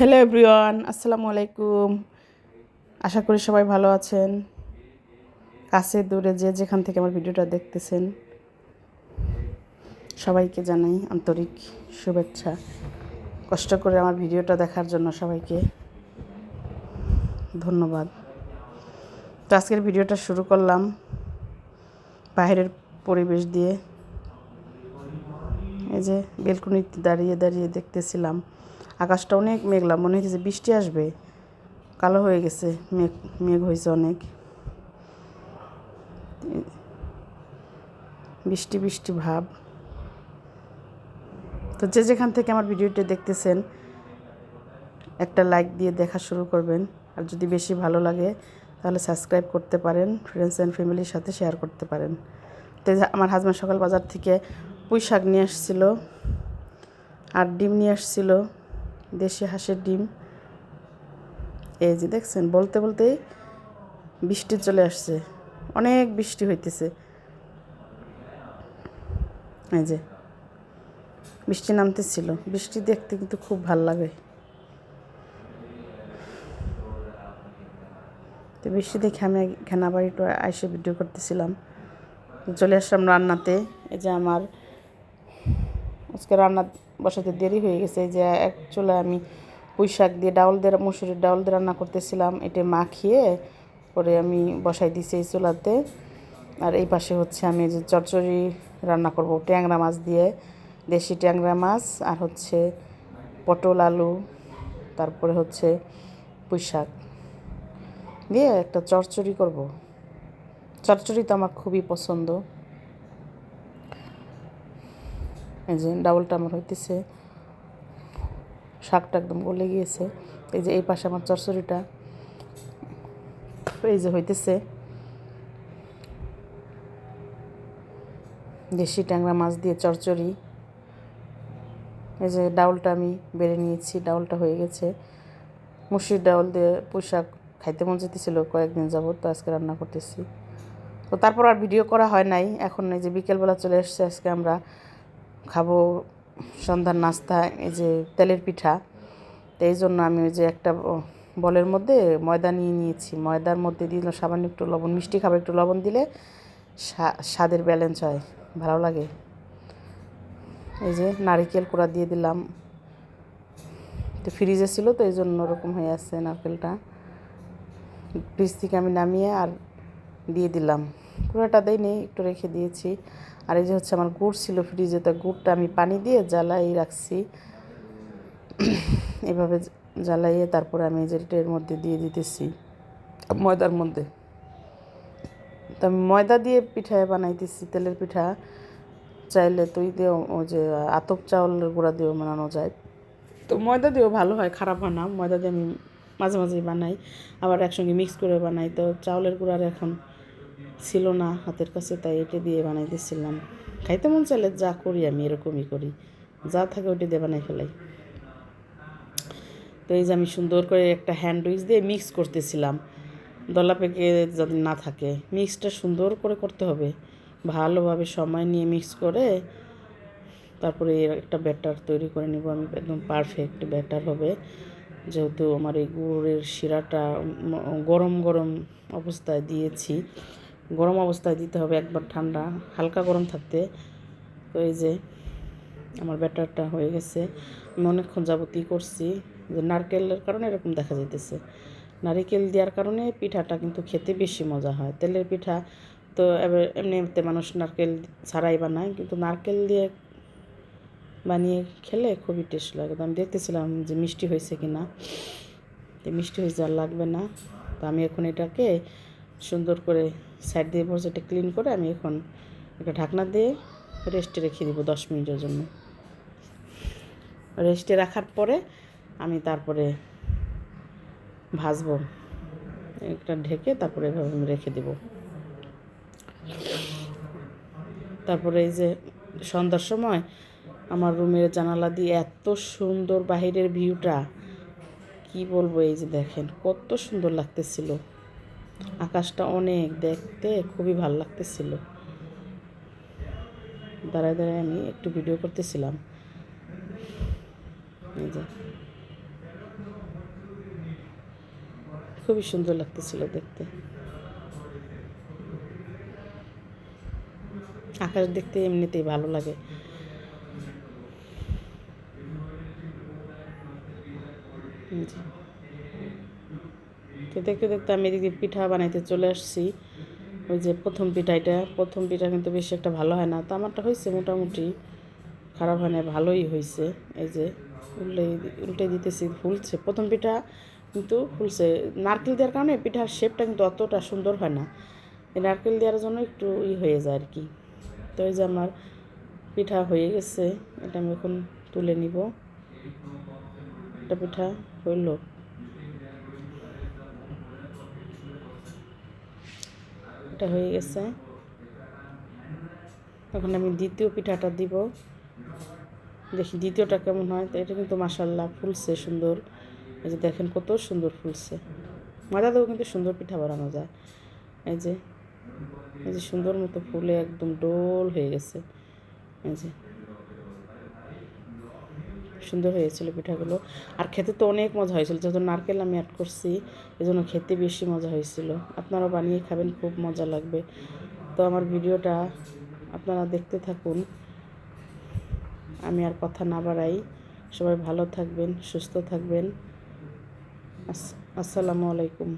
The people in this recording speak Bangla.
হ্যালো এভরিওয়ান আসসালামু আলাইকুম আশা করি সবাই ভালো আছেন। কাছে, দূরে যে যেখান থেকে আমার ভিডিওটা দেখতেছেন, সবাইকে জানাই আন্তরিক শুভেচ্ছা। কষ্ট করে আমার ভিডিওটা দেখার জন্য সবাইকে ধন্যবাদ। তো আজকের ভিডিওটা শুরু করলাম বাইরের পরিবেশ দিয়ে। এই যে বেলকুনিতে দাঁড়িয়ে দাঁড়িয়ে দেখতেছিলাম। আকাশটা অনেক মেঘলা, মনে যে বৃষ্টি আসবে। কালো হয়ে গেছে, মেঘ মেঘ হয়েছে অনেক। বৃষ্টি বৃষ্টি ভাব। তো যে যেখান থেকে আমার ভিডিওটি দেখতেছেন, একটা লাইক দিয়ে দেখা শুরু করবেন। আর যদি বেশি ভালো লাগে, তাহলে সাবস্ক্রাইব করতে পারেন ফ্রেন্ডস অ্যান্ড ফ্যামিলির সাথে শেয়ার করতে পারেন। তো আমার হাজব্যান্ড সকাল বাজার থেকে পুঁই শাক নিয়ে আসছিল, আর ডিম নিয়ে আসছিল। দেশি হাঁসের ডিম। এই যে দেখছেন, বলতে বলতেই বৃষ্টি চলে আসছে। অনেক বৃষ্টি হইতেছে। এই যে বৃষ্টি নামতেছিল। বৃষ্টি দেখতে কিন্তু খুব ভালো লাগে। তো বৃষ্টি দেখে আমি ঘেনা বাড়িটা আইসে ভিডিও করতেছিলাম। চলে আসলাম রান্নাতে। এই যে আমার আজকে রান্না বসাতে দেরি হয়ে গেছে যে এক চুলে আমি পুঁই শাক দিয়ে ডাউল দিয়ে, মুসুরির ডাউল দিয়ে রান্না করতেছিলাম। এটা মাখিয়ে পরে আমি বসাই দিছি এই চুলাতে। আর এই পাশে হচ্ছে আমি যে চচ্চড়ি রান্না করব, ট্যাংরা মাছ দিয়ে, দেশি ট্যাংরা মাছ আর হচ্ছে পটল, আলু, তারপরে হচ্ছে পুঁই শাক দিয়ে একটা চচ্চড়ি করব। চচ্চড়ি তো আমার খুবই পছন্দ। এই যে ডাবলটা আমার হইতেছে, শাকটা একদম গলে গিয়েছে। এই যে এই পাশে আমার চরচড়িটা, এই যে হইতেছে। দেশি ট্যাংরা মাছ দিয়ে চরচড়ি। এই যে ডাউলটা আমি বেড়ে নিয়েছি, ডাউলটা হয়ে গেছে। মুসির ডাউল দিয়ে পোশাক খাইতে মন যেতেছিল কয়েকদিন যাবত তো আজকে রান্না করতেছি। তো তারপর আর ভিডিও করা হয় নাই, এখন এই যে বিকেলবেলা চলে এসছে, আজকে আমরা খাব, সন্ধ্যার নাস্তা, এই যে তেলের পিঠা। তো এই জন্য আমি ওই যে একটা বলের মধ্যে ময়দা নিয়ে নিয়েছি। ময়দার মধ্যে দিলাম সামান্য একটু লবণ। মিষ্টি খাবার একটু লবণ দিলে স্বাদের ব্যালেন্স হয়। ভালো লাগে। এই যে নারিকেল কুড়া দিয়ে দিলাম। তো ফ্রিজে ছিল, তো এই জন্য ওরকম হয়ে আসছে নারকেলটা। ফ্রিজ থেকে আমি নামিয়ে আর দিয়ে দিলাম। দেই নেই একটু রেখে দিয়েছি। আর এই যে হচ্ছে আমার গুড় ছিল ফ্রিজে তো গুড়টা আমি পানি দিয়ে জ্বালাই রাখছি। এভাবে জ্বালাইয়ে তারপরে আমি যে এর মধ্যে দিয়ে দিতেছি, ময়দার মধ্যে। তো আমি ময়দা দিয়ে পিঠা বানাইতেছি, তেলের পিঠা। চাইলে তুই দিয়েও ওই যে আতপ চাউলের গুঁড়া দিয়েও বানানো যায়। তো ময়দা দিয়েও ভালো হয়, খারাপ হয় না। ময়দা দিয়ে আমি মাঝে মাঝেই বানাই, আবার একসঙ্গে মিক্স করে বানাই। তো চাউলের গুঁড়ার এখন ছিল না হাতের কাছে, তাই এটা দিয়ে বানাই দিয়েছিলাম খাইতে মন চাইলে যা করি আমি, এরকমই করি। যা থাকে ওইটা দিয়ে বানাই ফেলাই। তো এই যে আমি সুন্দর করে একটা হ্যান্ডউইচ দিয়ে মিক্স করতেছিলাম। দলা পেকে যদি না থাকে মিক্সটা সুন্দর করে করতে হবে। ভালোভাবে সময় নিয়ে মিক্স করে তারপরে একটা ব্যাটার তৈরি করে নিব। আমি একদম পারফেক্ট ব্যাটার হবে। যেহেতু আমার এই গুড়ের শিরাটা গরম গরম অবস্থায় দিয়েছি। গরম অবস্থায় দিতে হবে একবার ঠান্ডা, হালকা গরম থাকতে। তো এই যে আমার ব্যাটারটা হয়ে গেছে। আমি অনেকক্ষণ যাবতীয় করছি। যে নারকেলের কারণে এরকম দেখা যাইতেছে। নারিকেল দেওয়ার কারণে পিঠাটা কিন্তু খেতে বেশি মজা হয়। তেলের পিঠা তো এবার এমনিতে মানুষ নারকেল ছাড়াই বানায়, কিন্তু নারকেল দিয়ে বানিয়ে খেলে খুবই টেস্ট লাগে। তো আমি দেখতেছিলাম যে মিষ্টি হয়েছে কি না মিষ্টি হয়েছে আর লাগবে না। তো আমি এখন এটাকে সুন্দর করে সাইড দিয়ে এটা ক্লিন করে আমি এখন একটা ঢাকনা দিয়ে রেস্টে রেখে দিব দশ মিনিটের জন্য। রেস্টে রাখার পরে আমি তারপরে ভাজবো। একটা ঢেকে তারপরে এভাবে আমি রেখে দেব। তারপরে এই যে সন্ধ্যার সময় আমার রুমের জানালা দিয়ে এত সুন্দর বাহিরের ভিউটা কি বলব এই যে দেখেন, কত সুন্দর লাগতেছিল। আকাশটা অনেক দেখতে খুবই ভালো লাগতেছিল। দাঁড়ায় দাঁড়ায় আমি একটু ভিডিও করতেছিলাম। খুবই সুন্দর লাগতেছিল দেখতে। আকাশ দেখতে এমনিতেই ভালো লাগে। জি। তো দেখতে দেখতে আমি এদিকে পিঠা বানাইতে চলে আসছি। ওই যে প্রথম পিঠা এটা। প্রথম পিঠা কিন্তু বেশি একটা ভালো হয় না। তো আমারটা হয়েছে মোটামুটি খারাপ হয় না, ভালোই হয়েছে। এই যে উল্টে উল্টে দিতেছি, ফুলছে। প্রথম পিঠা কিন্তু ফুলছে। নারকেল দেওয়ার কারণে পিঠার শেপটা কিন্তু অতটা সুন্দর হয় না। নারকেল দেওয়ার জন্য একটু ই হয়ে যায় আর কি। তো এই যে আমার পিঠা হয়ে গেছে। এটা আমি এখন তুলে নিব। একটা পিঠা হইল। এটা হয়ে গেছে। এখন আমি দ্বিতীয় পিঠাটা দিব। দেখি দ্বিতীয়টা কেমন হয়। তো এটা কিন্তু মাসাল্লাহ ফুলছে সুন্দর। এই যে দেখেন কত সুন্দর ফুলছে। মাজা দেবো কিন্তু সুন্দর পিঠা বানানো যায়। এই যে এই যে সুন্দর মতো ফুলে একদম ডোল হয়ে গেছে। এই যে সুন্দর হয়েছিল পিঠাগুলো। আর খেতে তো অনেক মজা হয়েছিল। যেহেতু নারকেল আমি অ্যাড করছি এই জন্য খেতে বেশি মজা হয়েছিল। আপনারাও বানিয়ে খাবেন, খুব মজা লাগবে। তো আমার ভিডিওটা আপনারা দেখতে থাকুন। আমি আর কথা না বাড়াই। সবাই ভালো থাকবেন, সুস্থ থাকবেন। আস- আসসালামু আলাইকুম।